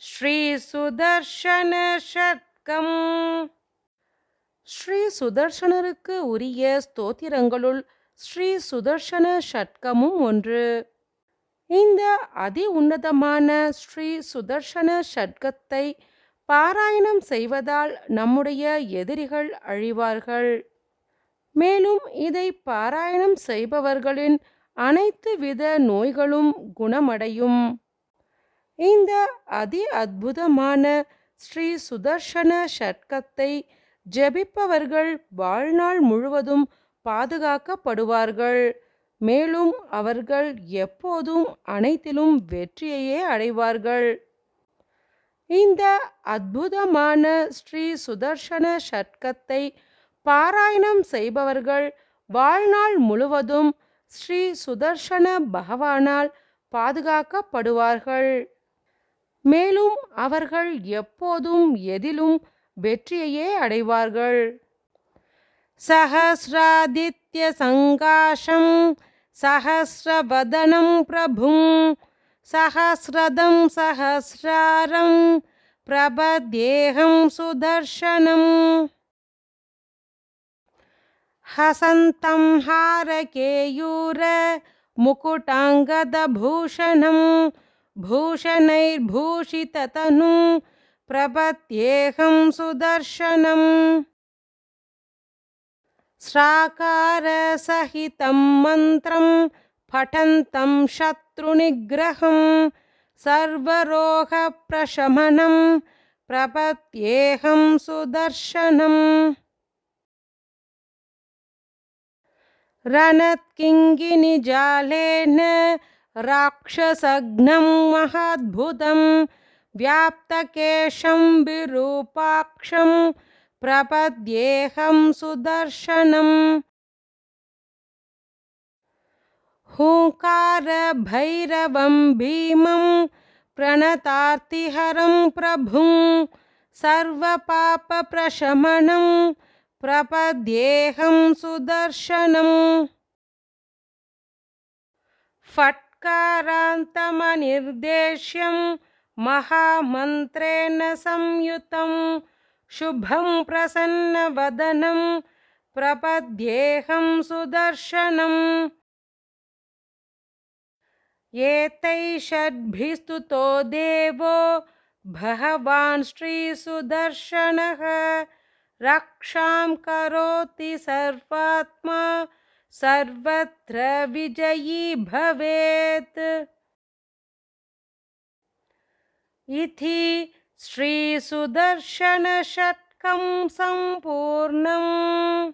ஸ்ரீ சுதர்ஷன ஷட்கம் ஸ்ரீ சுதர்ஷனருக்கு உரிய ஸ்தோத்திரங்களுள் ஸ்ரீ சுதர்ஷன ஷட்கமும் ஒன்று. இந்த அதி உன்னதமான ஸ்ரீ சுதர்ஷன ஷட்கத்தை பாராயணம் செய்வதால் நம்முடைய எதிரிகள் அழிவார்கள். மேலும் இதை பாராயணம் செய்பவர்களின் அனைத்து வித நோய்களும் குணமடையும். இந்த அதி அற்புதமான ஸ்ரீ சுதர்ஷன ஷட்கத்தை ஜெபிப்பவர்கள் வாழ்நாள் முழுவதும் பாதுகாக்கப்படுவார்கள். மேலும் அவர்கள் எப்போதும் அனைத்திலும் வெற்றியையே அடைவார்கள். இந்த அற்புதமான ஸ்ரீ சுதர்ஷன ஷட்கத்தை பாராயணம் செய்பவர்கள் வாழ்நாள் முழுவதும் ஸ்ரீ சுதர்ஷன பகவானால் பாதுகாக்கப்படுவார்கள். மேலும் அவர்கள் எப்போதும் எதிலும் வெற்றியையே அடைவார்கள் சஹசிராதித்ய சங்காஷம் சஹசிரவதனம் பிரபும் சஹசிரதம் சஹசிராரம் பிரபத்யேகம் சுதர்ஷனம் हसन्तं हारकेयूर मुकुटाङ्गदभूषणं भूषणैर्भूषिततनुं प्रपत्येहं सुदर्शनम् स्राकारसहितं मन्त्रं पठन्तं शत्रुनिग्रहं सर्वरोगप्रशमनं प्रपत्येहं सुदर्शनम् रणत्किङ्गिनिजालेन राक्षसघ्नं महाद्भुतं व्याप्तकेशं विरूपाक्षं प्रपद्येहं सुदर्शनम् हुङ्कारभैरवं भीमं प्रणतार्तिहरं प्रभुं सर्वपापप्रशमनं प्रपद्येहं सुदर्शनम् फट्कारान्तमनिर्देश्यं महामन्त्रेण संयुतं शुभं प्रसन्नवदनं प्रपद्येहं सुदर्शनम्। एतैषड्भिस्तुतो देवो भगवान् श्रीसुदर्शनः। रक्षां करोति सर्वात्मा सर्वत्र विजयी भवेत्। इति श्रीसुदर्शनषट्कं सम्पूर्णम्